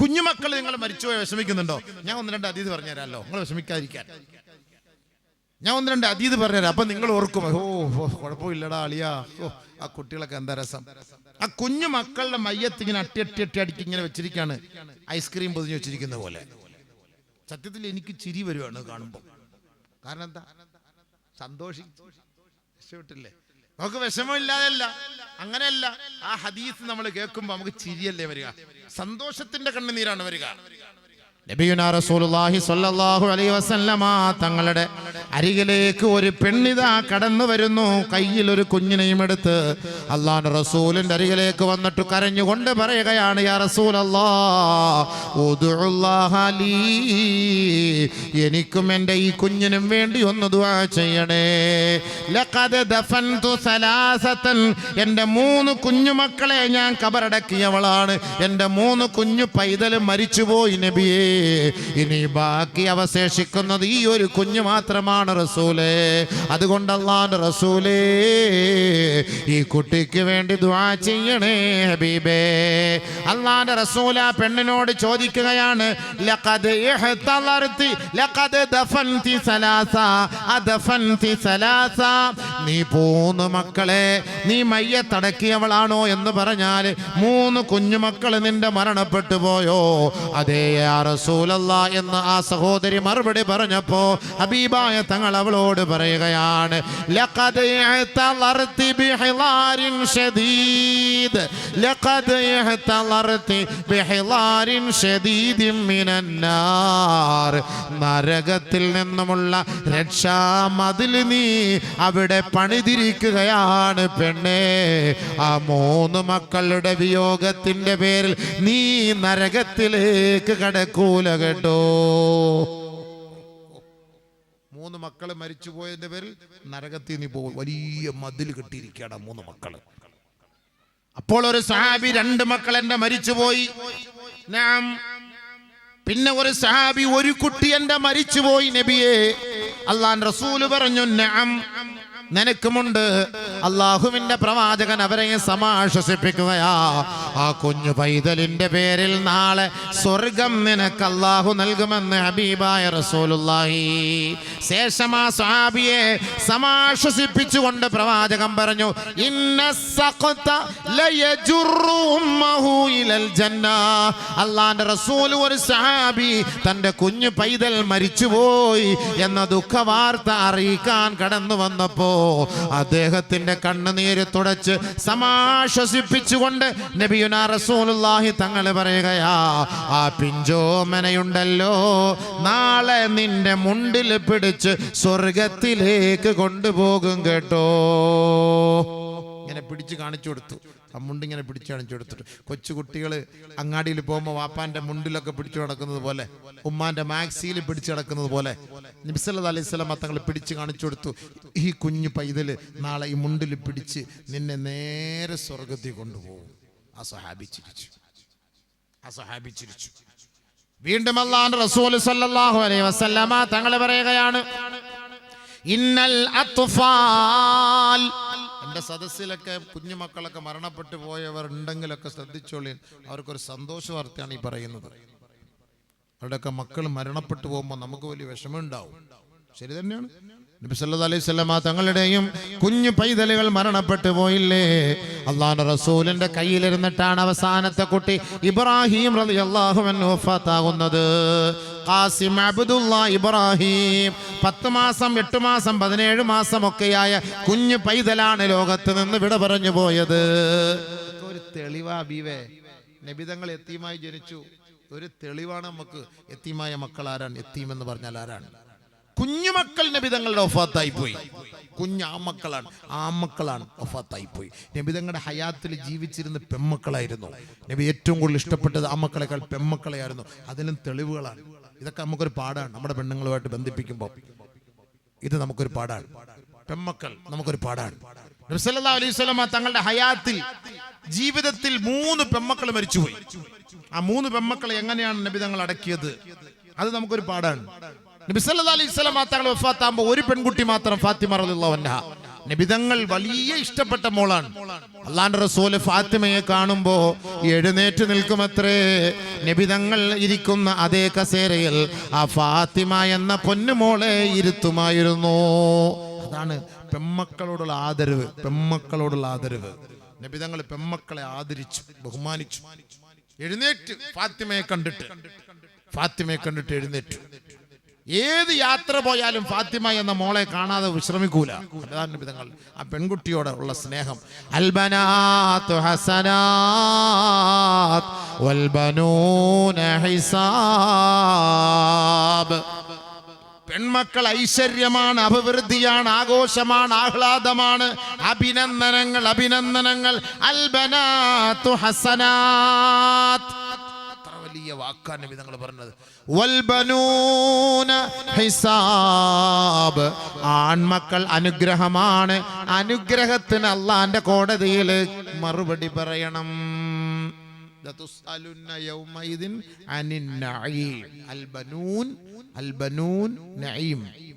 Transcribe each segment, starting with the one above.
കുഞ്ഞുമക്കൾ നിങ്ങൾ മരിച്ചുപോയി വിഷമിക്കുന്നുണ്ടോ? ഞാൻ ഒന്ന് രണ്ട് അതീത് പറഞ്ഞുതരാമല്ലോ. നിങ്ങൾ വിഷമിക്കാതിരിക്കാൻ. ഞാൻ ഒന്ന് രണ്ട് അതീത് പറഞ്ഞുതരാം. അപ്പൊ നിങ്ങൾ ഓർക്കും ഓ കുഴപ്പമില്ലടാ അളിയാ. ഓ ആ കുട്ടികളൊക്കെ എന്താ രസം. ആ കുഞ്ഞു മക്കളുടെ മയ്യത്ത് ഇങ്ങനെ അട്ടി അട്ടി അട്ടി അടിക്ക് ഇങ്ങനെ വെച്ചിരിക്കാണ്. ഐസ്ക്രീം പൊതിഞ്ഞ് വെച്ചിരിക്കുന്ന പോലെ. സത്യത്തിൽ എനിക്ക് ചിരി വരുവാണ് കാണുമ്പോൾ കാരണം എന്താ? സന്തോഷിച്ചു രക്ഷപ്പെട്ടില്ലേ? നമുക്ക് വിഷമമില്ലാതല്ല അങ്ങനെയല്ല. ആ ഹദീസ് നമ്മൾ കേൾക്കുമ്പോൾ നമുക്ക് ചിരിയല്ലേ വരിക. സന്തോഷത്തിന്റെ കണ്ണുനീരാണ് വരിക. നബിയുനാ റസൂലുള്ളാഹി സ്വല്ലല്ലാഹു അലൈഹി വസല്ലമ തങ്ങളുടെ അരികിലേക്ക് ഒരു പെണ്ണിതാ കടന്നു വരുന്നു. കയ്യിൽ ഒരു കുഞ്ഞിനെയും എടുത്ത് അള്ളാൻ റസൂലിന്റെ അരികിലേക്ക് വന്നിട്ട് കരഞ്ഞുകൊണ്ട് പറയുകയാണ് യാ റസൂൽ ഉദുഉല്ലാഹ ലീ. എനിക്കും എന്റെ ഈ കുഞ്ഞിനും വേണ്ടി ഒന്ന് ദുആ ചെയ്യണേ. എന്റെ മൂന്ന് കുഞ്ഞുമക്കളെ ഞാൻ കബറടക്കിയവളാണ്. എന്റെ മൂന്ന് കുഞ്ഞു പൈതൽ മരിച്ചുപോയി നബിയേ. ഇനി ബാക്കി അവശേഷിക്കുന്നത് ഈ ഒരു കുഞ്ഞു മാത്രമാണ് റസൂലേ. അതുകൊണ്ട് റസൂലേ ഈ കുട്ടിക്ക് വേണ്ടി ദ്വാ ചെയ്യണേ ഹബീബേ. അല്ലാന്റെ റസൂല പെണ്ണിനോട് ചോദിക്കുകയാണ് നീ പോന്ന് മക്കളെ നീ മയ്യത്തടക്കിയവളാണോ എന്ന് പറഞ്ഞാൽ മൂന്ന് കുഞ്ഞുമക്കൾ നിന്റെ മരണപ്പെട്ടു പോയോ? അതേ ആ യാ റസൂലല്ല എന്ന് ആ സഹോദരി മറുപടി പറഞ്ഞപ്പോ ഹബീബായ തങ്ങൾ അവളോട് പറയുകയാണ് നരകത്തിൽ നിന്നുമുള്ള രക്ഷാമതിൽ നീ അവിടെ പണിതിരിക്കുകയാണ് പെണ്ണേ ആ മൂന്ന് മക്കളുടെ വിയോഗത്തിന്റെ പേരിൽ നീ നരകത്തിലേക്ക് കടക്കൂല കേട്ടോ മൂന്ന് മക്കൾ മരിച്ചുപോയതിന്റെ പേരിൽ നരകത്തിൽ നിന്ന് പോകും വലിയ മതിൽ കെട്ടിയിരിക്കുകയാണ് മൂന്ന് മക്കൾ. അപ്പോൾ ഒരു സഹാബി രണ്ട് മക്കൾ എന്റെ മരിച്ചുപോയി നാം പിന്നെ ഒരു സഹാബി ഒരു കുട്ടി എന്റെ മരിച്ചുപോയി നബിയെ. അള്ളാൻ റസൂൽ പറഞ്ഞു നിനക്കുമുണ്ട്. അള്ളാഹുവിന്റെ പ്രവാചകൻ അവരെ സമാശ്വസിപ്പിക്കുകയാ. ആ കുഞ്ഞു പൈതലിന്റെ പേരിൽ നാളെ സ്വർഗം നിനക്ക് അള്ളാഹു നൽകുമെന്ന് ഹബീബായ റസൂലുള്ളാഹി. ശേഷം ആ സ്വഹാബിയെ സമാശ്വസിപ്പിച്ചുകൊണ്ട് പ്രവാചകൻ പറഞ്ഞു അള്ളാന്റെ റസൂൽ ഒരു സഹാബി തന്റെ കുഞ്ഞു പൈതൽ മരിച്ചുപോയി എന്ന ദുഃഖവാർത്ത അറിയിക്കാൻ കടന്നു വന്നപ്പോ അദ്ദേഹത്തിന്റെ കണ്ണുനീര് തുടച്ച് സമാശ്വസിപ്പിച്ചുകൊണ്ട് നബിയുന റസൂലുള്ളാഹി പറയുകയാ ആ പിഞ്ചോമനയുണ്ടല്ലോ നാളെ നിന്റെ മുണ്ടിൽ പിടിച്ച് സ്വർഗത്തിലേക്ക് കൊണ്ടുപോകും കേട്ടോ. ഇങ്ങനെ പിടിച്ച് കാണിച്ചു കൊടുത്തു. ആ മുണ്ട് ഇങ്ങനെ പിടിച്ച് കാണിച്ചു കൊടുത്തിട്ട് കൊച്ചു കുട്ടികൾ അങ്ങാടിയിൽ പോകുമ്പോൾ വാപ്പാന്റെ മുണ്ടിലൊക്കെ പിടിച്ചു നടക്കുന്നത് പോലെ ഉമ്മാന്റെ മാക്സിയിൽ പിടിച്ചു നടക്കുന്നത് പോലെ നിബ്സല്ലാ അലൈഹി സ്വലാം തങ്ങൾ പിടിച്ച് കാണിച്ചു കൊടുത്തു. ഈ കുഞ്ഞു പൈതൽ നാളെ ഈ മുണ്ടിൽ പിടിച്ച് നിന്നെ നേരെ സ്വർഗത്തിൽ കൊണ്ടുപോകും. ആ സഹാബി ചിരിച്ചു. ആ ചിരിച്ചു. വീണ്ടും അള്ളാഹു റസൂൽ സല്ലല്ലാഹു അലൈഹി വസല്ലമ തങ്ങൾ പറയുകയാണ് ഇന്നൽ അത്ഫാൽ എന്റെ സദസ്സിലൊക്കെ കുഞ്ഞുമക്കളൊക്കെ മരണപ്പെട്ടു പോയവർ ഉണ്ടെങ്കിലൊക്കെ ശ്രദ്ധിച്ചോളി. അവർക്കൊരു സന്തോഷ വാർത്തയാണ് ഈ പറയുന്നത്. അവരുടെയൊക്കെ മക്കൾ മരണപ്പെട്ടു പോകുമ്പോൾ നമുക്ക് വലിയ വിഷമമുണ്ടാവും. ശരി തന്നെയാണ്. നബി അലൈഹി തങ്ങളുടെയും കുഞ്ഞു പൈതലുകൾ മരണപ്പെട്ടു പോയില്ലേ? അള്ളാന്റെ റസൂലിന്റെ കയ്യിലിരുന്നിട്ടാണ് അവസാനത്തെ കുട്ടി ഇബ്രാഹിം റളിയല്ലാഹു അൻഹു വഫാത്താകുന്നത്. Qasim Abdullah Ibrahim. പത്ത് മാസം എട്ട് മാസം പതിനേഴ് മാസം ഒക്കെയായ കുഞ്ഞു പൈതലാണ് ലോകത്ത് നിന്ന് വിട പറഞ്ഞു പോയത്. ഒരു തെളിവാ ബീവേ. നബിതങ്ങൾ എത്തിയുമായി ജനിച്ചു. ഒരു തെളിവാണ് നമുക്ക് എത്തിയുമായ മക്കൾ ആരാണ്? എത്തിയുമെന്ന് പറഞ്ഞാൽ ആരാണ്? കുഞ്ഞുമക്കൾ നബിതങ്ങളുടെ ഒഫാത്തായി പോയി. കുഞ്ഞ് ആമക്കളാണ് ആമക്കളാണ് ഒഫാത്തായി പോയി. നബിതങ്ങളുടെ ഹയാത്തിൽ ജീവിച്ചിരുന്ന പെമ്മക്കളായിരുന്നു നബി ഏറ്റവും കൂടുതൽ ഇഷ്ടപ്പെട്ടത് ആമക്കളെക്കാൾ പെമ്മക്കളെയായിരുന്നു അതിലും തെളിവുകളാണ്. ഇതൊക്കെ നമുക്കൊരു പാടാണ്. നമ്മുടെ പെണ്ണുങ്ങളുമായിട്ട് ബന്ധിപ്പിക്കുമ്പോൾ ഇത് നമുക്കൊരു പാടാണ്. പെമ്മക്കൾ നമുക്കൊരു പാടാണ്. നബി സല്ലല്ലാഹു അലൈഹി വസല്ലമ തങ്ങളുടെ ഹയാത്തിൽ ജീവിതത്തിൽ മൂന്ന് പെമ്മക്കൾ മരിച്ചുപോയി. ആ മൂന്ന് പെമ്മക്കളെ എങ്ങനെയാണ് നബി തങ്ങൾ അടക്കിയത്? അത് നമുക്കൊരു പാടാണ്. നബി സല്ലല്ലാഹു അലൈഹി വസല്ലമ തങ്ങൾ വഫാത്താകുമ്പോൾ ഒരു പെൺകുട്ടി മാത്രം ഫാത്തിമ റളിയല്ലാഹു നബിതങ്ങൾ വലിയ ഇഷ്ടപ്പെട്ട മോളാണ്. അള്ളാന്റെ റസൂൽ ഫാത്തിമയെ കാണുമ്പോ എഴുന്നേറ്റ് നിൽക്കുമത്രേ. നബിതങ്ങൾ ഇരിക്കുന്ന അതേ കസേരയിൽ ആ ഫാത്തിമ എന്ന പൊന്നുമോളെ ഇരുത്തുമായിരുന്നു. അതാണ് പെമ്മക്കളോടുള്ള ആദരവ് പെമ്മക്കളോടുള്ള ആദരവ്. നബിതങ്ങൾ പെമ്മക്കളെ ആദരിച്ചു ബഹുമാനിച്ചു. എഴുന്നേറ്റ് ഫാത്തിമയെ കണ്ടിട്ട് ഫാത്തിമയെ കണ്ടിട്ട് എഴുന്നേറ്റു. ഏത് യാത്ര പോയാലും ഫാത്തിമ എന്ന മോളെ കാണാതെ വിശ്രമിക്കൂല. നബിതങ്ങൾ ആ പെൺകുട്ടിയോട് ഉള്ള സ്നേഹം. അൽബനാത്ത് ഹസനാത്ത് ഹിസാബ്. പെൺമക്കൾ ഐശ്വര്യമാണ് അഭിവൃദ്ധിയാണ് ആഘോഷമാണ് ആഹ്ലാദമാണ്. അഭിനന്ദനങ്ങൾ അഭിനന്ദനങ്ങൾ. അൽബനാത്തു ഹസനാത്ത് വലിയ വാക്കാണ് നബി തങ്ങൾ പറഞ്ഞത്. വൽബനൂന ഹിസാബ്. ആൺമക്കൾ അനുഗ്രഹമാണ്. അനുഗ്രഹത്തിന് അള്ളാന്റെ കോടതിയിൽ മറുപടി പറയണം.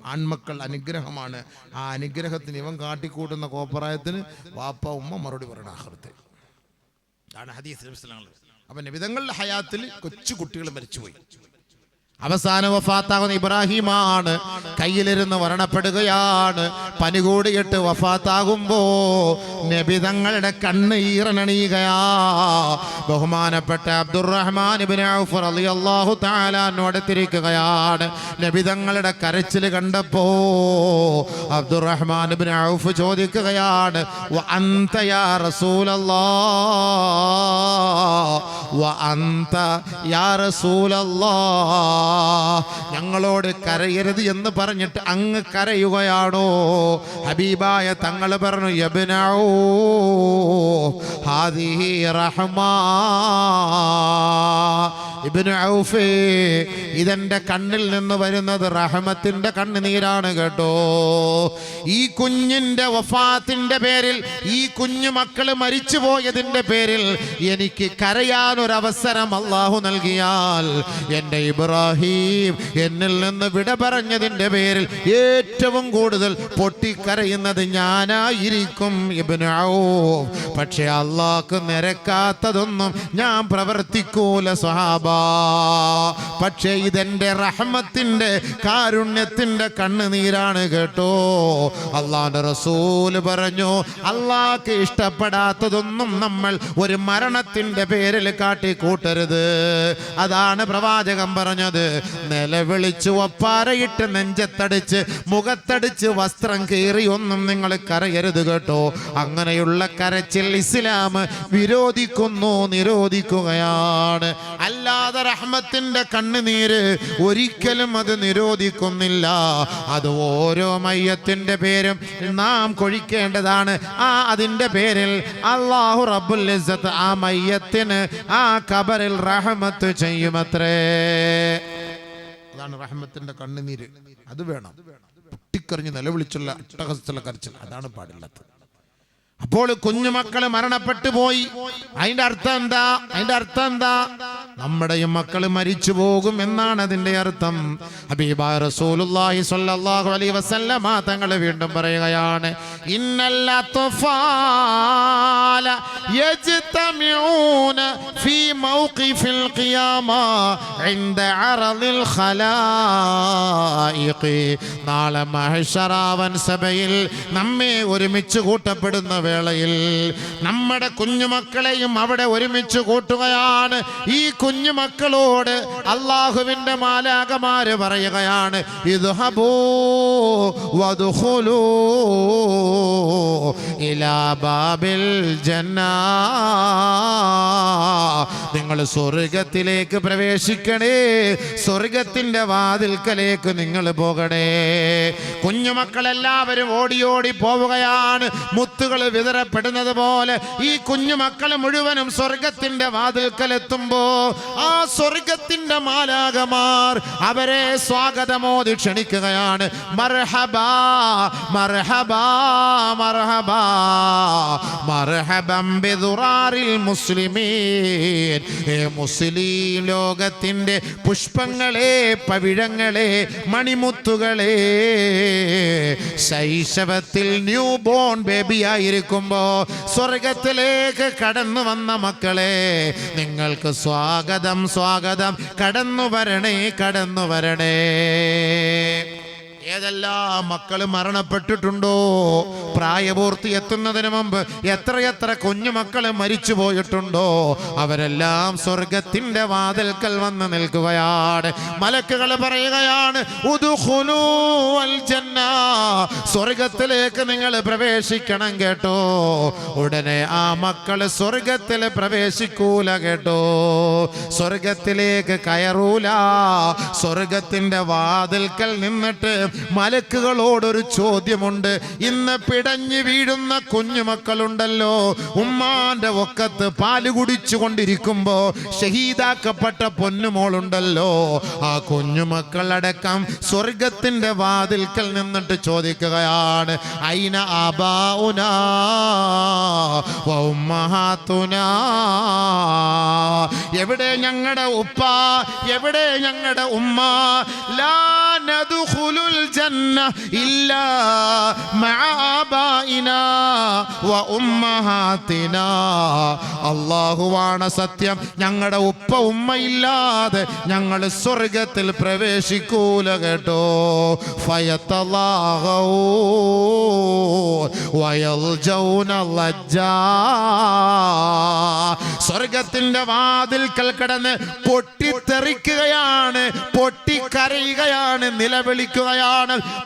ആൺമക്കൾ അനുഗ്രഹമാണ്. ആ അനുഗ്രഹത്തിന് ഇവൻ കാട്ടിക്കൂട്ടുന്ന കോപ്പറായത്തിന് വാപ്പ ഉമ്മ മറുപടി പറയണം ആഹൃത്തിൽ അതാണ് ഹദീസ് അപ്പൊ നബിതങ്ങളുടെ ഹയാത്തിൽ കൊച്ചു കുട്ടികൾ മരിച്ചുപോയി. അവസാന വഫാത്താകുന്ന ഇബ്രാഹിമാണ്. കയ്യിലിരുന്ന് മരണപ്പെടുകയാണ്. പനി കൂടിയിട്ട് വഫാത്താകുമ്പോ നബിതങ്ങളുടെ കണ്ണ് ഈറനണിയുകയാ. ബഹുമാനപ്പെട്ട അബ്ദുറഹ്മാൻ തആല അടുത്തിരിക്കുകയാണ്. നബിതങ്ങളുടെ കരച്ചിൽ കണ്ടപ്പോ അബ്ദുറഹ്മാൻ ഔഫ് ചോദിക്കുകയാണ് "വ അന്ത യാ റസൂലല്ലാഹ് വ അന്ത യാ റസൂലല്ലാഹ് ഞങ്ങളോട് കരയരുത് എന്ന് പറഞ്ഞിട്ട് അങ്ങ് കരയുകയാണോ? ഹബീബായ തങ്ങൾ പറഞ്ഞു ഔഫേ ഇതെന്റെ കണ്ണിൽ നിന്ന് വരുന്നത് റഹമത്തിന്റെ കണ്ണുനീരാണ് കേട്ടോ. ഈ കുഞ്ഞിന്റെ വഫാത്തിന്റെ പേരിൽ ഈ കുഞ്ഞു മക്കൾ മരിച്ചു പോയതിന്റെ പേരിൽ എനിക്ക് കരയാനൊരവസരം അള്ളാഹു നൽകിയാൽ എന്റെ ഇബ്രാഹിം എന്നിൽ നിന്ന് വിട പറഞ്ഞതിന്റെ പേരിൽ ഏറ്റവും കൂടുതൽ പൊട്ടിക്കരയുന്നത് ഞാനായിരിക്കും ഇബ്നു ഔഫ്. പക്ഷെ അള്ളാഹ്ക്ക് നിരക്കാത്തതൊന്നും ഞാൻ പ്രവർത്തിക്കൂല സ്വഹാബ. പക്ഷേ ഇതെന്റെ റഹ്മത്തിന്റെ കാരുണ്യത്തിന്റെ കണ്ണുനീരാണ് കേട്ടോ. അള്ളാന്റെ റസൂൽ പറഞ്ഞു അള്ളാഹ്ക്ക് ഇഷ്ടപ്പെടാത്തതൊന്നും നമ്മൾ ഒരു മരണത്തിന്റെ പേരിൽ കാട്ടിക്കൂട്ടരുത്. അതാണ് പ്രവാചകം പറഞ്ഞത്. നിലവിളിച്ച് ഒപ്പാരയിട്ട് നെഞ്ചത്തടിച്ച് മുഖത്തടിച്ച് വസ്ത്രം കീറി ഒന്നും നിങ്ങൾ കരയരുത് കേട്ടോ. അങ്ങനെയുള്ള കരച്ചിൽ ഇസ്ലാം വിരോധിക്കുന്നു നിരോധിക്കുകയാണ്. അല്ലാതെ റഹ്മത്തിന്റെ കണ്ണുനീര് ഒരിക്കലും അത് നിരോധിക്കുന്നില്ല. അത് ഓരോ മയ്യത്തിന്റെ പേരും നാം കൊഴിക്കേണ്ടതാണ്. ആ അതിന്റെ പേരിൽ അള്ളാഹു റബ്ബുൽ ആ മയ്യത്തിന് ആ കബറിൽ റഹ്മത്ത് ചെയ്യുമത്രേ. അതാണ് റഹ്മത്തിന്റെ കണ്ണുനീര്. അത് വേണം. പൊട്ടിക്കറിഞ്ഞ് നിലവിളിച്ചുള്ള അട്ടഹസ്തുള്ള കരച്ചിൽ. അതാണ് പാടില്ലാത്തത്. അപ്പോൾ കുഞ്ഞുമക്കൾ മരണപ്പെട്ടു പോയി. അതിന്റെ അർത്ഥം എന്താ? അതിന്റെ അർത്ഥം എന്താ? നമ്മുടെയും മക്കൾ മരിച്ചു പോകും എന്നാണ് അതിന്റെ അർത്ഥം. ഹബീബ റസൂലുള്ളാഹി സ്വല്ലല്ലാഹു അലൈഹി വസല്ലമ തങ്ങൾ വീണ്ടും പറയുകയാണ് ഇന്നൽ അത്ഫാല യജ്തമിഊന ഫീ മൗഖിഫിൽ ഖിയാമ ഇൻദ അറളിൽ ഖലായിഖ് നാളെ മഹ്ശറാവൻ സഭയിൽ നമ്മെ ഒരുമിച്ച് കൂട്ടപ്പെടുന്ന വേളയിൽ നമ്മുടെ കുഞ്ഞുമക്കളെയും അവിടെ ഒരുമിച്ച് കൂട്ടുകയാണ്. ഈ കുഞ്ഞുമക്കളോട് അള്ളാഹുവിന്റെ മാലാകമാര് പറയുകയാണ് ഇദ്ഹബൂ വദ്ഖുലൂ ഇലാ ബാബിൽ ജന്നാ. നിങ്ങൾ സ്വർഗത്തിലേക്ക് പ്രവേശിക്കണേ സ്വർഗത്തിന്റെ വാതിൽക്കലേക്ക് നിങ്ങൾ പോകണേ. കുഞ്ഞുമക്കളെല്ലാവരും ഓടി ഓടി പോവുകയാണ്. മുത്തുകൾ വിതറപ്പെടുന്നത് പോലെ ഈ കുഞ്ഞു മക്കൾ മുഴുവനും സ്വർഗത്തിന്റെ വാതിൽക്കലെത്തുമ്പോ ആ സ്വർഗത്തിന്റെ മാലാകമാർ അവരെ സ്വാഗതമോദി ക്ഷണിക്കുകയാണ്. മുസ്ലിമീൻ. ലോകത്തിന്റെ പുഷ്പങ്ങളെ പവിഴങ്ങളെ മണിമുത്തുകളെ. ശൈശവത്തിൽ ന്യൂ ബോൺ ബേബിയായിരിക്കുമ്പോ സ്വർഗത്തിലേക്ക് കടന്നു വന്ന മക്കളെ നിങ്ങൾക്ക് സ്വാഗതം സ്വാഗതം. കടന്നു വരണേ കടന്നു വരണേ. ഏതെല്ലാം മക്കൾ മരണപ്പെട്ടിട്ടുണ്ടോ? പ്രായപൂർത്തി എത്തുന്നതിന് മുമ്പ് എത്രയെത്ര കുഞ്ഞുമക്കൾ മരിച്ചു പോയിട്ടുണ്ടോ? അവരെല്ലാം സ്വർഗത്തിന്റെ വാതിൽക്കൽ വന്ന് നിൽക്കുകയാണ്. മലക്കുകൾ പറയുകയാണ്. സ്വർഗത്തിലേക്ക് നിങ്ങൾ പ്രവേശിക്കണം കേട്ടോ. ഉടനെ ആ മക്കൾ സ്വർഗത്തിൽ പ്രവേശിക്കൂല കേട്ടോ. സ്വർഗത്തിലേക്ക് കയറൂല. സ്വർഗത്തിന്റെ വാതിൽക്കൽ നിന്നിട്ട് മലക്കുകളോടൊരു ചോദ്യമുണ്ട്. ഇന്ന് പിടഞ്ഞു വീഴുന്ന കുഞ്ഞുമക്കളുണ്ടല്ലോ. ഉമ്മാന്റെ ഒക്കത്ത് പാൽ കുടിച്ചു കൊണ്ടിരിക്കുമ്പോ ഷഹീദാക്കപ്പെട്ട പൊന്നുമോളുണ്ടല്ലോ. ആ കുഞ്ഞുമക്കളടക്കം സ്വർഗത്തിന്റെ വാതിൽക്കൽ നിന്നിട്ട് ചോദിക്കുകയാണ് അയിന ഉമ്മഹാത്തുനാ? എവിടെ ഞങ്ങളുടെ ഉപ്പ? എവിടെ ഞങ്ങളുടെ ഉമ്മ? ലാ ജന്ന ഇല്ലാ مع آبائنا الله അല്ലാഹുവാണ് സത്യം. ഞങ്ങളുടെ ഉപ്പ ഉമ്മ ഇല്ലാതെ ഞങ്ങൾ സ്വർഗത്തിൽ പ്രവേശിക്കൂല കേട്ടോ. സ്വർഗത്തിന്റെ വാതിൽക്കൽ കിടന്ന് പൊട്ടിത്തെറിക്കുകയാണ് പൊട്ടിക്കരയുകയാണ് നിലവിളിക്കുകയാണ്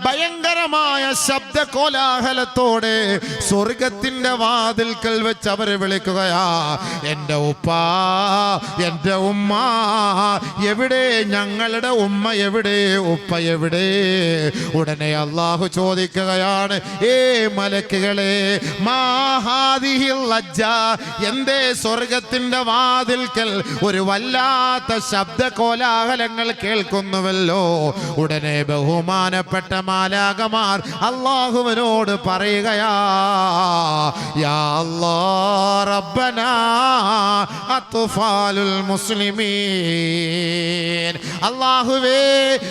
ഭയങ്കരമായ ശബ്ദ കോലാഹലത്തോടെ സ്വർഗത്തിന്റെ വാതിൽക്കൽ വെച്ച് അവരെ വിളിക്കുകയാ എന്റെ ഉപ്പ എന്റെ ഉമ്മ എവിടെ? ഞങ്ങളുടെ ഉമ്മ എവിടെ? ഉപ്പ എവിടെ? ഉടനെ അള്ളാഹു ചോദിക്കുകയാണ് ഏ മലക്കുകളെ മാഹാദിഹി ലജ്ജ എന്തേ സ്വർഗത്തിന്റെ വാതിൽക്കൽ ഒരു വല്ലാത്ത ശബ്ദ കോലാഹലങ്ങൾ കേൾക്കുന്നുവല്ലോ? ഉടനെ ബഹുമാനപ്പെട്ട മാലാകമാർ അള്ളാഹുവിനോട് പറയുകയാ യാ അല്ലാ മുസ്ലിമീൻ. അള്ളാഹുവേ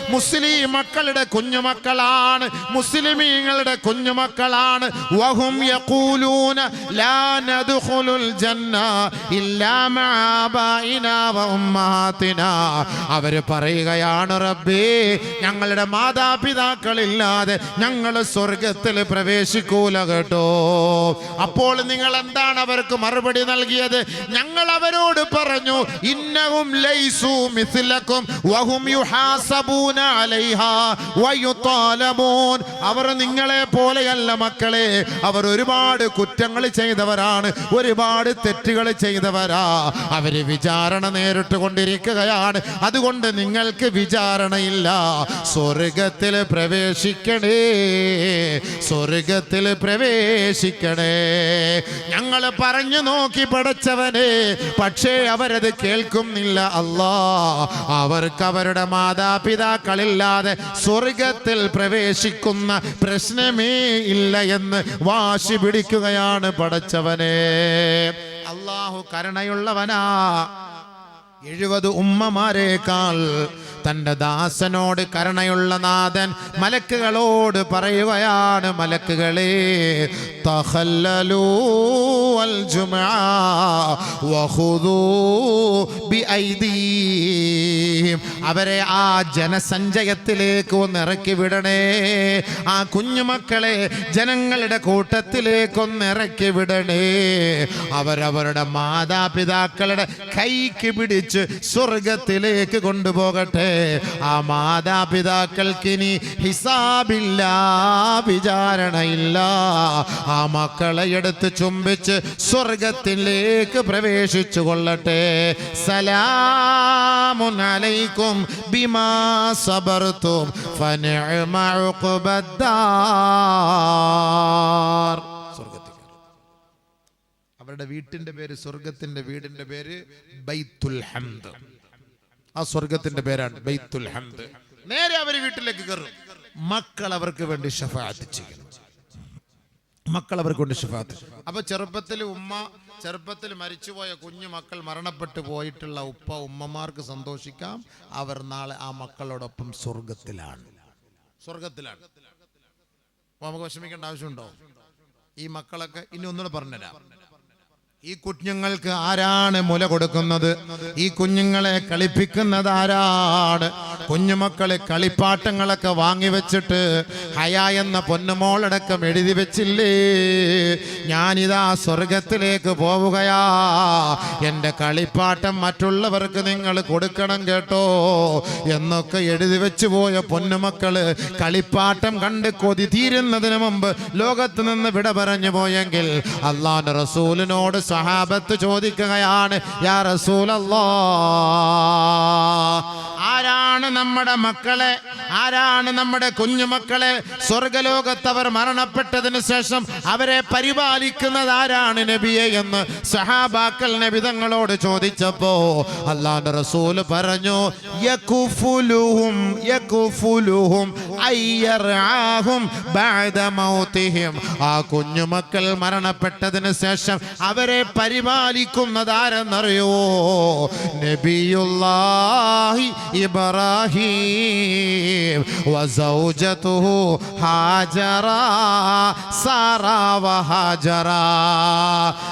മുസ്ലിം മക്കളുടെ കുഞ്ഞുമക്കളാണ് മുസ്ലിമീങ്ങളുടെ കുഞ്ഞുമക്കളാണ്. വഹും യഖൂലൂന ലാ നദ്ഖുലുൽ ജന്ന വ പറയുകയാണ് റബ്ബേ ഞങ്ങളുടെ മാതാപിതാക്കളില്ലാതെ ഞങ്ങൾ സ്വർഗത്തിൽ പ്രവേശിക്കൂല കേട്ടോ. അപ്പോൾ നിങ്ങൾ എന്താണ് അവർക്ക് മറുപടി നൽകിയത്? ഞങ്ങൾ അവരോട് പറഞ്ഞു ഇന്നവും ലൈസു മിസിലക്കും വഹും യുഹാസബൂന അവർ നിങ്ങളെ പോലെയല്ല മക്കളെ. അവർ ഒരുപാട് കുറ്റങ്ങൾ ചെയ്തവരാണ് ഒരുപാട് തെറ്റുകൾ ചെയ്തവരാ. അവർ വിചാരണ നേരിട്ട് കൊണ്ടിരിക്കുകയാണ് അതുകൊണ്ട് നിങ്ങൾക്ക് വിചാരണയില്ല. സ്വർഗത്തിൽ പ്രവേശിക്കണേ. സ്വർഗത്തിൽ പ്രവേശിക്കണേ. ഞങ്ങൾ പറഞ്ഞു നോക്കി പഠിച്ചവനെ പക്ഷേ അവരത് കേൾക്കുന്നില്ല. അല്ലാ അവർക്ക് അവരുടെ മാതാപിതാക്കളില്ലാതെ സ്വർഗത്തിൽ പ്രവേശിക്കുന്ന പ്രശ്നമേ ഇല്ല എന്ന് വാശി പിടിക്കുകയാണ് പടച്ചവനെ അള്ളാഹു കരുണയുള്ളവനാ. എഴുപത് ഉമ്മമാരെക്കാൾ തന്റെ ദാസനോട് കരുണയുള്ള നാഥൻ മലക്കുകളോട് പറയുകയാണ് മലക്കുകളെ തഹല്ലലൂ അൽ ജുമാ വഹുദൂ ബി ബിഐദീഹിം അവരെ ആ ജനസഞ്ചയത്തിലേക്ക് ഒന്ന് ഇറക്കി വിടണേ. ആ കുഞ്ഞുമക്കളെ ജനങ്ങളുടെ കൂട്ടത്തിലേക്ക് ഒന്ന് ഇറക്കി വിടണേ. അവരവരുടെ മാതാപിതാക്കളുടെ കൈക്ക് പിടിച്ച് സ്വർഗത്തിലേക്ക് കൊണ്ടുപോകട്ടെ. ആ മാതാപിതാക്കൾക്ക് ഇനി ഹിസാബില്ല വിചാരണയില്ല. ആ മക്കളെ എടുത്ത് ചുംബിച്ച് സ്വർഗത്തിലേക്ക് പ്രവേശിച്ചു കൊള്ളട്ടെ. സലാമുൻ അലൈക്കും بما صبرتم فنعم عقب الدار. അവരുടെ വീട്ടിന്റെ പേര് സ്വർഗത്തിന്റെ വീടിന്റെ പേര് ബൈത്തുൽ ഹംദ്. ആ സ്വർഗത്തിന്റെ പേരാണ് ബൈത്തുൽ ഹംദ്. നേരെ അവർ വീട്ടിലേക്ക് കയറും. മക്കൾ അവർക്ക് വേണ്ടി ഷഫാത്ത് ചെയ്യണം. മക്കൾ അവർക്ക് കൊണ്ട് ഷഫാത്ത് അപ്പൊ ചെറുപ്പത്തിൽ ഉമ്മ ചെറുപ്പത്തിൽ മരിച്ചുപോയ കുഞ്ഞു മക്കൾ മരണപ്പെട്ടു പോയിട്ടുള്ള ഉപ്പ ഉമ്മമാർക്ക് സന്തോഷിക്കാം. അവർ നാളെ ആ മക്കളോടൊപ്പം സ്വർഗത്തിലാണ്. സ്വർഗത്തിലാണ്. നമുക്ക് വിഷമിക്കേണ്ട ആവശ്യമുണ്ടോ? ഈ മക്കളൊക്കെ ഇനി ഒന്നുകൂടെ പറഞ്ഞുതരാം. ഈ കുഞ്ഞുങ്ങൾക്ക് ആരാണ് മുല കൊടുക്കുന്നത്? ഈ കുഞ്ഞുങ്ങളെ കളിപ്പിക്കുന്നത് ആരാണ്? കുഞ്ഞുമക്കളെ കളിപ്പാട്ടങ്ങളൊക്കെ വാങ്ങിവെച്ചിട്ട് ഹയ എന്ന പൊന്നുമോളടക്കം എഴുതി വെച്ചില്ലേ? ഞാനിതാ സ്വർഗത്തിലേക്ക് പോവുകയാ. എന്റെ കളിപ്പാട്ടം മറ്റുള്ളവർക്ക് നിങ്ങൾ കൊടുക്കണം കേട്ടോ. എന്നൊക്കെ എഴുതി വെച്ചു പോയ പൊന്നുമക്കൾ കളിപ്പാട്ടം കണ്ട് കൊതി തീരുന്നതിന് മുമ്പ് ലോകത്ത് നിന്ന് വിട പറഞ്ഞു പോയെങ്കിൽ അള്ളാന്റെ റസൂലിനോട് സഹാബത്ത് ചോദിക്കുകയാണ് യാ ആരാണ് നമ്മുടെ മക്കളെ ആരാണ് നമ്മുടെ കുഞ്ഞുമക്കളെ സ്വർഗലോകത്ത് അവർ മരണപ്പെട്ടതിന് ശേഷം അവരെ പരിപാലിക്കുന്നത് ആരാണ് നബിയെ എന്ന് സഹാബാക്കൽ നബിതങ്ങളോട് ചോദിച്ചപ്പോ അല്ലാണ്ട് റസൂൽ പറഞ്ഞു മൗതിഹിം. ആ കുഞ്ഞുമക്കൾ മരണപ്പെട്ടതിന് ശേഷം അവരെ പരിപാലിക്കുന്നത് ആരെന്നറിയോ? നബിയുല്ലാഹി ഇബ്രാഹിം. വസൗജതുഹു ഹാജറ സറവ വഹാജറ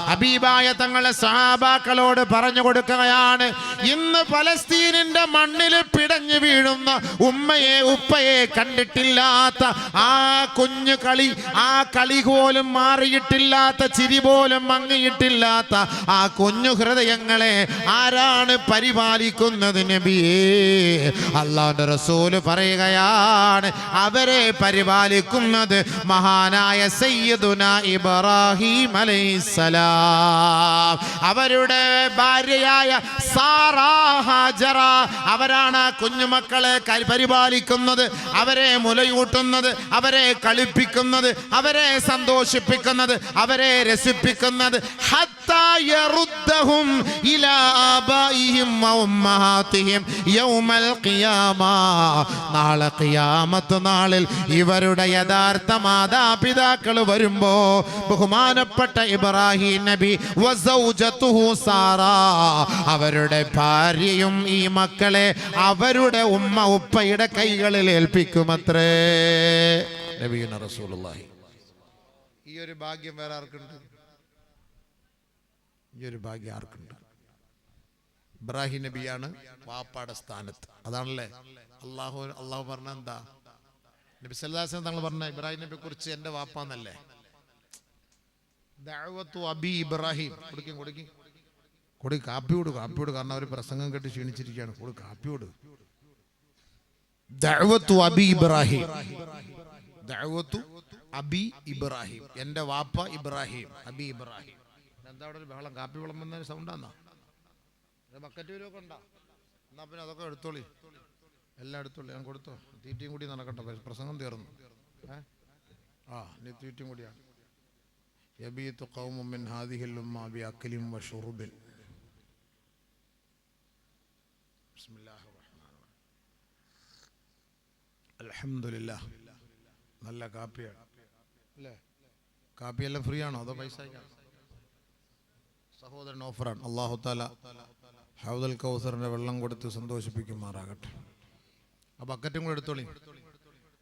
ഹബീബായ തങ്ങളെ സഹാബാക്കളോട് പറഞ്ഞു കൊടുക്കുകയാണ് ഇന്ന് പലസ്തീനിന്റെ മണ്ണിൽ പിടഞ്ഞു വീഴുന്ന ഉമ്മയെ ഉപ്പയെ കണ്ടിട്ടില്ലാത്ത ആ കുഞ്ഞു കളി ആ കളി പോലും മാറിയിട്ടില്ലാത്ത ചിരി പോലും മങ്ങിയിട്ടില്ലാത്ത ആ കുഞ്ഞു ഹൃദയങ്ങളെ ആരാണ് പരിപാലിക്കുന്നത് നബിയേ? അള്ളാഹുന്റെ റസൂൽ പറയുകയാണ് അവരെ പരിപാലിക്കുന്നത് മഹാനായ സയ്യിദുന ഇബ്രാഹിം അലൈഹിസ്സലാം. അവരുടെ ഭാര്യയായ സാറാ ഹാജറ അവരാണ് കുഞ്ഞുമക്കളെ പരിപാലിക്കുന്നത് അവരെ മുലയൂട്ടുന്നത് അവരെ കളിപ്പിക്കുന്നത് അവരെ സന്തോഷിപ്പിക്കുന്നത് അവരെ രസിപ്പിക്കുന്നത്. ഇലാ നാളെ ഖിയാമത്ത് നാളിൽ ഇവരുടെ യഥാർത്ഥ മാതാപിതാക്കൾ വരുമ്പോ ബഹുമാനപ്പെട്ട ഇബ്രാഹിം നബി അവരുടെ ഭാര്യയും ഈ മക്കളെ അവരുടെ ഉമ്മ ഉപ്പയുടെ കൈകളിൽ ഏൽപ്പിക്കുമത്രേ. നബീന റസൂലുള്ളാഹി. ഈ ഒരു ഭാഗ്യം വേറെ ആർക്കുണ്ട്? ഈ ഒരു ഭാഗ്യം ആർക്കുണ്ട്? ഇബ്രാഹിം നബിയാണ് വാപ്പാടെ സ്ഥാനത്ത്. അതാണല്ലേ? അള്ളാഹു അള്ളാഹു പറഞ്ഞ എന്താ? നബി സല്ലാസ് തങ്ങൾ പറഞ്ഞ ഇബ്രാഹിം നബിയെ കുറിച്ച് എന്റെ വാപ്പാന്നല്ലേ? അബി ഇബ്രാഹിം. കൊടുക്കും കൊടുക്കും. കൊടു കാപ്പി കൊടു കാപ്പി കൊടു കാരണം അവർ പ്രസംഗം കേട്ട് ക്ഷീണിച്ചിരിക്കുകയാണ്. കൊടു കാപ്പി കൊടു ദഅവത്തു അബി ഇബ്രാഹിം. അബി ഇബ്രാഹിം. എന്റെ വാപ്പ ഇബ്രാഹിം. അബി ഇബ്രാഹിം. എന്താ അവിടെ ഒരു ബഹളം? കാപ്പി വിളമ്പുന്ന സൗണ്ടാന്നാ ബക്കറ്റ് വരുമൊക്കെ ഉണ്ടാ? എന്നാ പിന്നെ അതൊക്കെ എടുത്തോളി. എല്ലാം എടുത്തോളി. ഞാൻ കൊടുത്തോ? തീറ്റയും കൂടി നടക്കട്ടെ. പ്രസംഗം തീർന്നു. ആ നീ തീറ്റയും കൂടിയാണ് യബീത്തു ഖൗമും മിൻ ഹാദിഹിൽ ഉമ്മ ബി അക്ലിം വ ബിസ്മില്ലാഹിർ റഹ്മാനിർ റഹീം അൽഹംദുലില്ലാഹ് നല്ല കാപ്പിയാണ്. അല്ലേ? കാപ്പിയെല്ലാം ഫ്രീ ആണോ അതോ പൈസ സഹോദരൻ ഓഫറാണ്. അള്ളാഹു താല ഹൗദൽ കൗസറിന്റെ വെള്ളം കൊടുത്ത് സന്തോഷിപ്പിക്കുമാറാകട്ടെ. ആ ബക്കറ്റും കൂടെ എടുത്തോളി.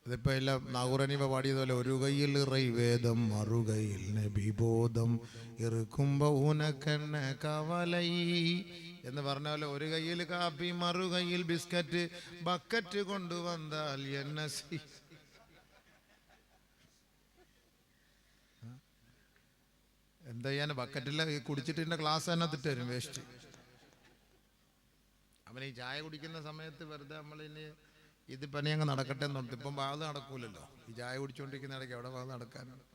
ഇതിപ്പോ എല്ലാം നാഗൂറനീവ പാടിയതുപോലെ ഒരു കയ്യിൽ ഇറൈവേദം മറുകയിൽ നബിബോധം. ഇറുക്കുമ്പോ ഊനക്കണ്ണ കവലൈ എന്ന് പറഞ്ഞ പോലെ ഒരു കയ്യിൽ കാപ്പി മറുകയ്യിൽ ബിസ്ക്കറ്റ് ബക്കറ്റ് കൊണ്ടുവന്നാൽ എന്നെ എന്താ ചെയ്യാൻ ബക്കറ്റില്ല കുടിച്ചിട്ട് എന്റെ ക്ലാസ് തന്നെ തിട്ട് വരും വേസ്റ്റ് അവൻ ഈ ചായ കുടിക്കുന്ന സമയത്ത് വെറുതെ നമ്മൾ ഇനി ഇത് പനി അങ്ങ് നടക്കട്ടെ എന്നുണ്ട്. ഇപ്പം വാത് നടക്കൂലല്ലോ. ഈ ചായ കുടിച്ചുകൊണ്ടിരിക്കുന്ന ഇടയ്ക്ക് അവിടെ വാത് നടക്കാനുണ്ട്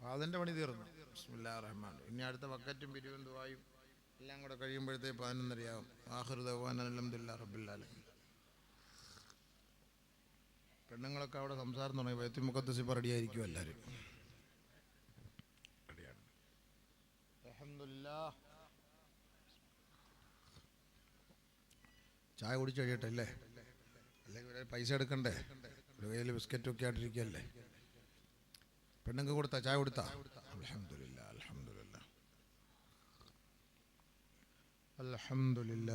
വാതിന്റെ പണി തീർന്നു. ബിസ്മില്ലാ റഹ്മാൻ. ഇനി അടുത്ത ബക്കറ്റും പിരിവും ദുവായും എല്ലാം കൂടെ കഴിയുമ്പോഴത്തേ പതിനൊന്നരയാവും. ആഹൃദവാൻ അലഹമില്ല പെണ്ണുങ്ങളൊക്കെ അവിടെ സംസാരം തുടങ്ങി. വയത്തിമുഖത്ത് സിപ്പ റെഡിയായിരിക്കും എല്ലാവരും. റെഡിയാണ് ചായ കുടിച്ചു കഴിയട്ടെ അല്ലേ? പൈസ എടുക്കണ്ടേ? ഒരു ബിസ്ക്കറ്റും ഒക്കെ ആയിട്ടിരിക്കല്ലേ പെണ്ണുങ്ങൾക്ക് കൊടുത്താ? ചായ കൊടുത്താ? അലഹമില്ല അലഹമില്ല അലഹമില്ല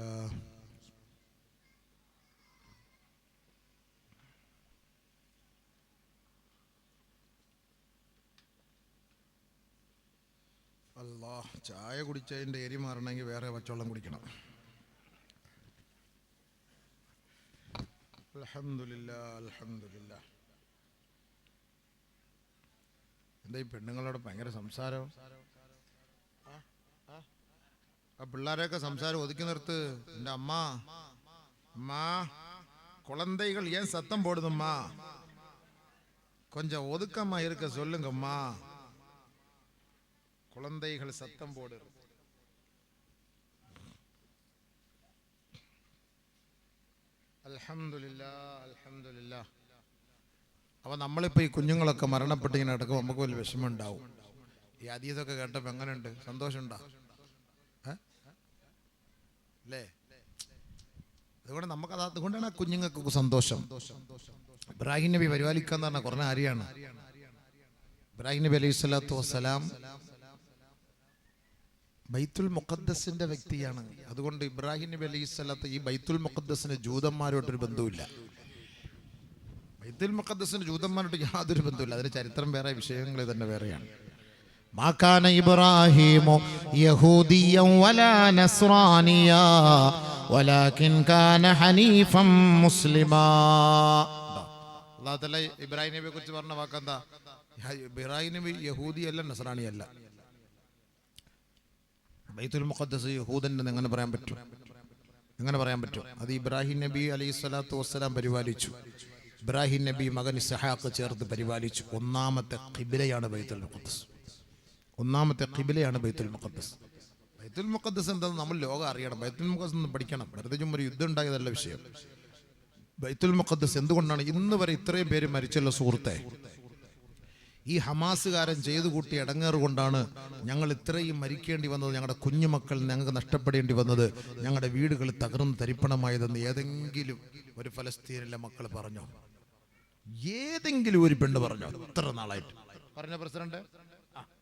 അല്ലാ ചായ കുടിച്ചതിന്റെ എരി മാറണമെങ്കിൽ വേറെ പച്ചവെള്ളം കുടിക്കണം. അൽഹംദുലില്ല അൽഹംദുലില്ല എന്താ ഈ പെണ്ണുങ്ങളോട് ഭയങ്കര സംസാരം ആ? ആ? ആ പിള്ളേരെയൊക്കെ സംസാരം ഒതുക്കി നിർത്ത് എൻ്റെ അമ്മ അമ്മ குழந்தைகள் ஏன் சத்தம் போடுதும்மா கொஞ்சம் ஒதுக்கம்மா இருக்க சொல்லுங்கம்மா குழந்தைகள் சத்தம் போடு അൽഹംദുലില്ലാ അൽഹംദുലില്ലാ. അപ്പൊ നമ്മളിപ്പോ ഈ കുഞ്ഞുങ്ങളൊക്കെ മരണപ്പെട്ട് ഇങ്ങനെ കിടക്കുമ്പോൾ നമുക്ക് വലിയ വിഷമം ഉണ്ടാവും ഈ അതീതൊക്കെ കേട്ടപ്പോ എങ്ങനെയുണ്ട്? സന്തോഷമുണ്ടോ? അല്ലേ? അതുകൊണ്ട് നമുക്ക് അത് അതുകൊണ്ടാണ് കുഞ്ഞുങ്ങൾക്ക് സന്തോഷം. ഇബ്രാഹിം നബി പരിപാലിക്കാന്ന് പറഞ്ഞ കുറഞ്ഞ ആരെയാണ് ഇബ്രാഹിം നബി അലൈഹി സ്വലാത്തു വസ്സലാം ബൈത്തുൽ മുഖദ്സിന്റെ വ്യക്തിയാണ്. അതുകൊണ്ട് ഇബ്രാഹിം നബി അലൈഹി സ്വലാത്ത് ഈ ബൈത്തുൽ മുഖദ്സിന് ജൂതന്മാരോട്ടൊരു ബന്ധമില്ല ബൈത്തുൽ മുഖദ്സിന് ജൂതന്മാരോട്ട് യാതൊരു ബന്ധമില്ല അതിന് ചരിത്രം വേറെ വിഷയങ്ങൾ തന്നെ വേറെയാണ്. മാക്കാന ഇബ്രാഹിമോ യഹൂദിയം വലാ നസ്രാനിയ വലാകിൻ കാന ഹനീഫം മുസ്ലിമാ. അള്ളാഹു തആല ഇബ്രാഹിം നബിയെ കുറിച്ച് പറഞ്ഞ വാക്കെന്താ? ഇബ്രാഹിം നബി യഹൂദിയല്ല നസ്രാണിയല്ല ബൈത്തുൽ മുഖദ്ദസ് യഹൂദന്റെ എങ്ങനെ പറയാൻ പറ്റും? എങ്ങനെ പറയാൻ പറ്റും? അത് ഇബ്രാഹിം നബി അലൈഹി സ്വലാത്തു വസ്സലാം പരിപാലിച്ചു. ഇബ്രാഹിം നബി മകൻ ഇസഹാക്ക് ചേർത്ത് പരിപാലിച്ചു. ഒന്നാമത്തെ ഖിബിലയാണ് ബൈത്തുൽ മുഖദ്ദസ്. ഒന്നാമത്തെ ഖിബിലയാണ് ബൈത്തുൽ മുഖദ്ദസ്. ബൈത്തുൽ മുഖദ്ദസ് എന്താണെന്ന് നമ്മൾ ലോകം അറിയണം. ബൈത്തുൽ മുഖദ്ദസ് എന്ന് പഠിക്കണം. വെറുതെ ചുമ്മാ ഒരു യുദ്ധം ഉണ്ടായതല്ല വിഷയം. ബൈത്തുൽ മുഖദ്ദസ് എന്തുകൊണ്ടാണ് ഇന്ന് വരെ ഇത്രയും പേര് മരിച്ചല്ലോ സുഹൃത്തെ? ഈ ഹമാസുകാരൻ ചെയ്തു കൂട്ടി ഇടങ്ങേറ് കൊണ്ടാണ് ഞങ്ങൾ ഇത്രയും മരിക്കേണ്ടി വന്നത് ഞങ്ങളുടെ കുഞ്ഞുമക്കൾ ഞങ്ങൾക്ക് നഷ്ടപ്പെടേണ്ടി വന്നത് ഞങ്ങളുടെ വീടുകൾ തകർന്ന് തരിപ്പണമായതെന്ന് ഏതെങ്കിലും ഒരു ഫലസ്തീനിലെ മക്കൾ പറഞ്ഞു? ഏതെങ്കിലും ഒരു പെണ്ണ് പറഞ്ഞു? ഇത്ര നാളായിട്ട്? പറഞ്ഞ പ്രസിഡന്റ്.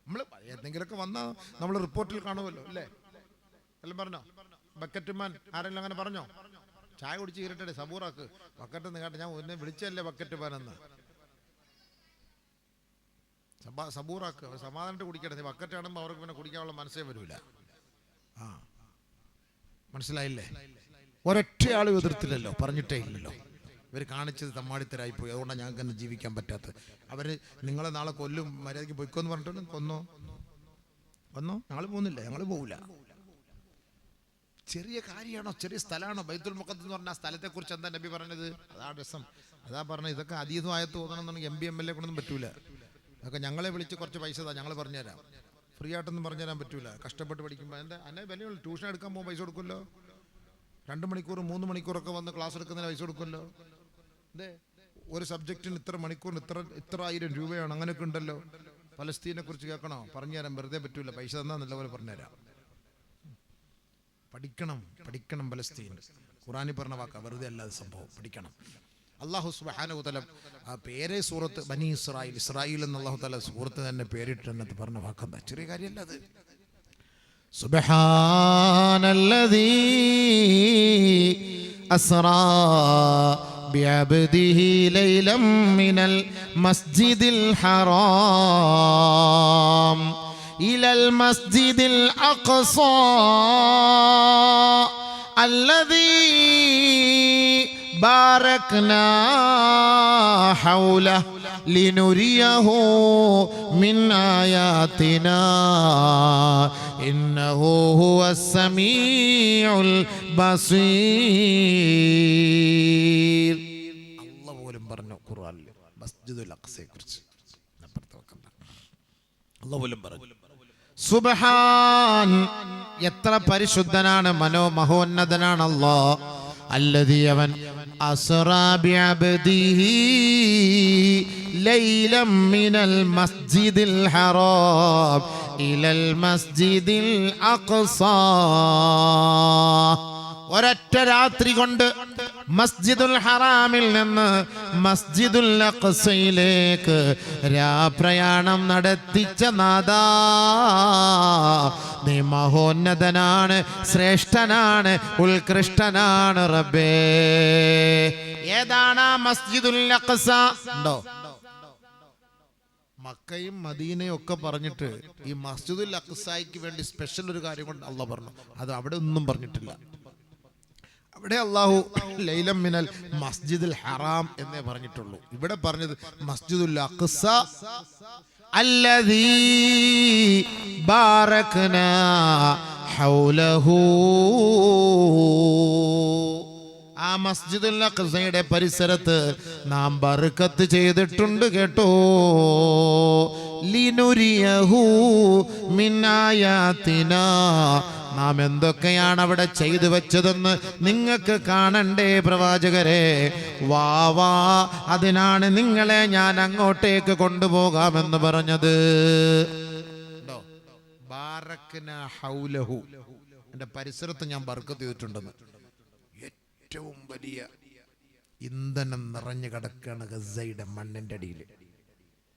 നമ്മൾ ഏതെങ്കിലുമൊക്കെ വന്നാൽ നമ്മൾ റിപ്പോർട്ടിൽ കാണുമല്ലോ അല്ലേ? എല്ലാം പറഞ്ഞോ? ബക്കറ്റ് മാൻ ആരെങ്കിലും അങ്ങനെ പറഞ്ഞോ? ചായ കുടിച്ച് കയറിട്ടെ സബൂറാക്ക്. ബക്കറ്റ് നിന്ന് ഞാൻ എന്നെ വിളിച്ചല്ലേ ബക്കറ്റ് മാൻ എന്ന് സബൂറാക്ക് സമാധാനമായിട്ട് കുടിക്കട്ടെ. ബക്കറ്റ് ആണെമ്പോൾ അവർക്ക് പിന്നെ കുടിക്കാനുള്ള മനസ്സേ വരൂല. ആ. മനസ്സിലായില്ലേ? ഒരൊറ്റ ആൾ എതിർത്തില്ലല്ലോ. പറഞ്ഞിട്ടേ ഇല്ലല്ലോ. ഇവർ കാണിച്ചത് തമ്മാടിത്തരായി പോയി. അതുകൊണ്ടാണ് ഞങ്ങൾക്ക് തന്നെ ജീവിക്കാൻ പറ്റാത്തത്. അവർ നിങ്ങളെ നാളെ കൊല്ലും മര്യാദയ്ക്ക് പൊയ്ക്കോന്ന് പറഞ്ഞിട്ടും കൊന്നോ? കൊന്നോ? ഞങ്ങൾ പോകുന്നില്ല ഞങ്ങൾ പോകില്ല ചെറിയ കാര്യമാണോ? ചെറിയ സ്ഥലമാണോ? ബൈത്തുൽ മുഖത്ത് എന്ന് പറഞ്ഞ ആ സ്ഥലത്തെ കുറിച്ച് എന്താ നബി പറഞ്ഞത്? അതാ രസം. അതാ പറഞ്ഞത്. ഇതൊക്കെ അതീതമായി തോന്നണമെന്നുണ്ടെങ്കിൽ M P M L A കൊണ്ടൊന്നും പറ്റൂല. അതൊക്കെ ഞങ്ങളെ വിളിച്ച് കുറച്ച് പൈസ താ ഞങ്ങൾ പറഞ്ഞുതരാം. ഫ്രീ ആയിട്ടൊന്നും പറഞ്ഞുതരാൻ പറ്റൂല. കഷ്ടപ്പെട്ട് പഠിക്കുമ്പോൾ എന്താ അന്നെ വിലയുള്ളൂ. ട്യൂഷൻ എടുക്കാൻ പോകുമ്പോൾ പൈസ കൊടുക്കുമല്ലോ? രണ്ട് മണിക്കൂർ മൂന്ന് മണിക്കൂറൊക്കെ വന്ന് ക്ലാസ് എടുക്കുന്നതിന് പൈസ കൊടുക്കുമല്ലോ? അതെ ഒരു സബ്ജക്റ്റിന് ഇത്ര മണിക്കൂറിന് ഇത്ര ഇത്ര ആയിരം രൂപയാണ് അങ്ങനെയൊക്കെ ഉണ്ടല്ലോ? പലസ്തീനെ കുറിച്ച് കേൾക്കണോ? പറഞ്ഞുതരാൻ വെറുതെ പറ്റൂല. പൈസ തന്നാൽ നല്ലപോലെ പറഞ്ഞുതരാം. പഠിക്കണം പഠിക്കണം പലസ്തീൻ. ഖുറാനി പറഞ്ഞ വാക്ക വെറുതെ അല്ലാതെ സംഭവം. പഠിക്കണം. അള്ളാഹു സുബ്ഹാനഹു തല ആ പേരെ സൂറത്ത് ബനി ഇസ്രായേൽ ഇസ്രായേൽ എന്ന് അള്ളാഹു തല സൂറത്ത് തന്നെ പേരിട്ടെന്നത് പറഞ്ഞ വാക്കെന്താ ചെറിയ കാര്യമല്ല അത് سبحان الذي أسرى بعبده ليلا من المسجد الحرام إلى المسجد الأقصى الذي باركنا حوله لنريه من آياتنا إنه هو السميع البصير الله പോലും പറഞ്ഞു ഖുർആനിൽ മസ്ജിദുൽ അഖ്സയെ കുറിച്ച് അപ്പുറത്ത് വെക്കണ്ട അള്ളാഹ് പോലും പറഞ്ഞു സുബ്ഹാൻ എത്ര പരിശുദ്ധനാണ് മനോ മഹോന്നതനാണ് അല്ലാ അല്ലതി അവൻ അസ്റാ ബിഅബ്ദിഹി ലൈലം മിനൽ മസ്ജിദിൽ ഹറാം ഇലൽ മസ്ജിദിൽ അഖ്സാ ഒരൊറ്റ രാത്രി കൊണ്ട് മസ്ജിദുൽ ഹറാമിൽ നിന്ന് മസ്ജിദുൽ അഖ്സയിലേക്ക് രാപ്രയാണം നടത്തിച്ച നാദാ. നീ മഹോന്നതനാണ് ശ്രേഷ്ഠനാണ് ഉത്കൃഷ്ടനാണ് റബ്ബേ. ഏതാണ് മസ്ജിദുൽ അഖ്സ ഉണ്ടോ? മക്കയും മദീനയും ഒക്കെ പറഞ്ഞിട്ട് ഈ മസ്ജിദുൽ അഖ്സായിക്ക് വേണ്ടി സ്പെഷ്യൽ ഒരു കാര്യം കൊണ്ട് അള്ളാഹ് പറഞ്ഞു. അത് അവിടെ ഒന്നും പറഞ്ഞിട്ടില്ല. അവിടെ അള്ളാഹു ലൈലം മിനൽ മസ്ജിദുൽ ഹറാം എന്നേ പറഞ്ഞിട്ടുള്ളൂ. ഇവിടെ പറഞ്ഞത് മസ്ജിദുൽ അഖ്സ അല്ലദീ ബാറക്നാ ഹൗലഹു. ആ മസ്ജിദുൽ അഖ്സയുടെ പരിസരത്ത് നാം ബർക്കത്ത് ചെയ്തിട്ടുണ്ട് കേട്ടോ. ലിനുരിയഹു മിന്നായാത്തിന നാം എന്തൊക്കെയാണ് അവിടെ ചെയ്തു വെച്ചതെന്ന് നിങ്ങൾക്ക് കാണണ്ടേ പ്രവാചകരെ? വാ വാ അതിനാണ് നിങ്ങളെ ഞാൻ അങ്ങോട്ടേക്ക് കൊണ്ടുപോകാമെന്ന് പറഞ്ഞത്. എന്റെ പരിസരത്ത് ഞാൻ ബർക്കത്ത് ചെയ്തിട്ടുണ്ടെന്ന്. ഏറ്റവും വലിയ ഇന്ധനം നിറഞ്ഞു കിടക്കുകയാണ് ഗസയുടെ മണ്ണിന്റെ അടിയിൽ.